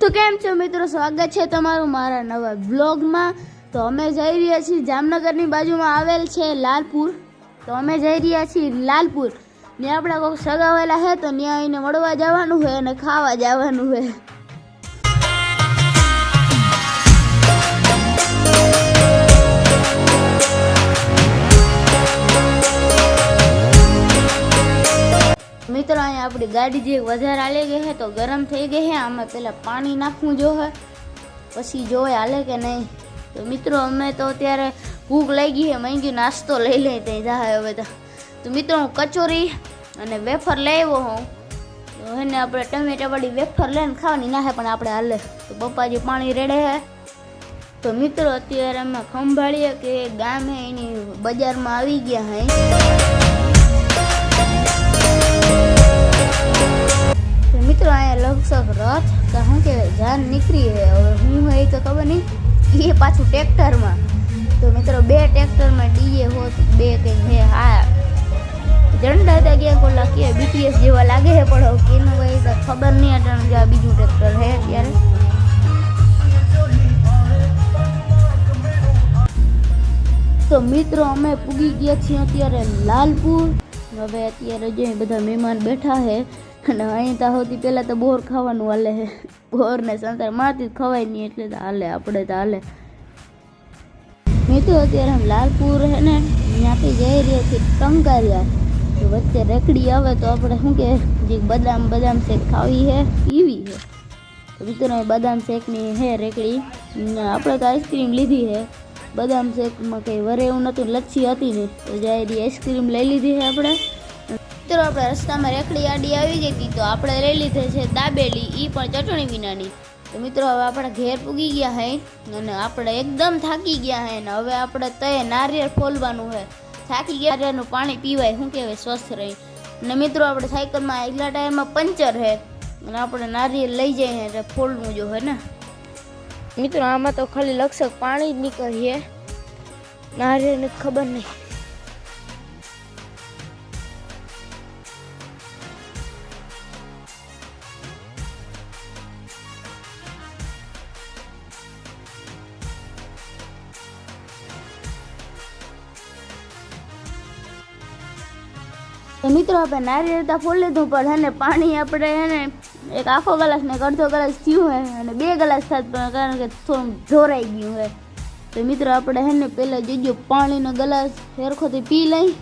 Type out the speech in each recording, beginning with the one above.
તો કેમ છો મિત્રો સ્વાગત છે તમારું મારા નવા બ્લોગમાં તો અમે જઈ રહ્યા છીએ જામનગરની બાજુમાં આવેલ છે લાલપુર તો અમે જઈ રહ્યા છીએ લાલપુર ને આપણે કોઈક સગાવેલા છે તો ત્યાં આવીને મળવા જવાનું છે અને ખાવા જવાનું છે આપણી ગાડી જે વધારે હાલે ગઈ હે તો ગરમ થઈ ગઈ હે આમાં પહેલાં પાણી નાખવું જોઈએ પછી જોવે હાલે કે નહીં તો મિત્રો અમે તો અત્યારે ભૂખ લાગી હે માંગી નાસ્તો લઈ લે ત્યાં જાય હવે તો મિત્રો હું કચોરી અને વેફર લેવો હોઉં તો એને આપણે ટમેટાવાળી વેફર લઈને ખાવાની નાખે પણ આપણે હાલે તો પપ્પાજી પાણી રેડે હે તો મિત્રો અત્યારે અમે ખંભાળીએ કે ગામે એની બજારમાં આવી ગયા હે શિક્ષક રથ કે શું કે જાન નીકળી હવે હું હે તો ખબર નહીં એ પાછું ટ્રેક્ટરમાં તો મિત્રો બે ટ્રેક્ટરમાં ડીએ હોત બે કે હે હા જંડા હતા ગયા કોલા કે બીટીએસ જેવા લાગે છે પણ હવે કેનું હોય તો ખબર નહીં અટાણ જો આ બીજું ટ્રેક્ટર હે અત્યારે તો મિત્રો અમે પૂગી ગયા છીએ અત્યારે લાલપુર હવે અત્યારે જે બધા મહેમાન બેઠા છે નાય તો દી પહેલા તો બોર ખાવાનું આલે છે બોર ને સંતર મારતી તો ખવાય ની એટલે તો આલે આપણે તો આલે મે તો અત્યારે હમ લાલપુર હે ને અહીંયા પે જઈ રહેતી ટંગારિયા તો વચ્ચે રેકડી આવે તો આપણે શું કે જે બદામ બદામ સે ખાવી છે પીવી છે તો મિત્રો બદામ સેક ની હે રેકડી આપણે તો આઈસ્ક્રીમ લીધી છે બદામ સેક માં કઈ વરેયું નતું લસ્સી હતી ને તો જઈ રહી આઈસ્ક્રીમ લઈ લીધી છે આપણે મિત્રો આપણે રસ્તામાં રેખડી આડી આવી ગઈ હતી તો આપણે લઈ લીધી છે દાબેલી એ પણ ચટણી વિનાની તો મિત્રો હવે આપણે ઘેર પૂગી ગયા હે અને આપણે એકદમ થાકી ગયા હે ને હવે આપણે તય નારિયેળ ફોલવાનું હે થાકી ગયા નારિયેળનું પાણી પીવાય શું કહેવાય સ્વસ્થ રહી અને મિત્રો આપણે સાયકલમાં એટલા ટાઈમમાં પંચર હે અને આપણે નારિયેળ લઈ જઈએ એટલે ફોલવું જો હે ને મિત્રો આમાં તો ખાલી લક્ષક પાણી જ નીકળીએ નારિયેળને ખબર નહીં તો મિત્રો આપણે નારીરતા ફોલેધો પરને પાણી આપણે હેને એક આખો ગ્લાસ ને અડધો ગ્લાસ થીયું હે અને બે ગ્લાસ થાત પર કારણ કે થોમ જોરાઈ ગયું હે તો મિત્રો આપણે હેને પહેલા જોજો પાણી નો ગ્લાસ હેરખો થી પી લાઈ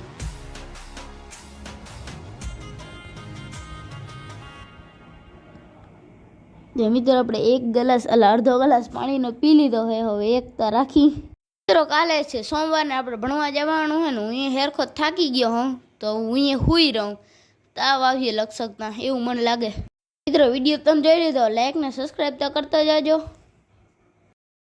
દે મિત્રો આપણે એક ગ્લાસ અડધો ગ્લાસ પાણી નો પી લીધો હે હવે એકતા રાખી કેરો કાલે છે સોમવારે આપણે બનાવવાનું હે ને હું હેરખો થાકી ગયો હો તો હું અહીંયા હુઈ રહું તાવ આવીએ લક્ષકના એવું મને લાગે મિત્રો વિડીયો તમે જોઈ લીધો લાઈક ને સબસ્ક્રાઈબ તો કરતા જાજો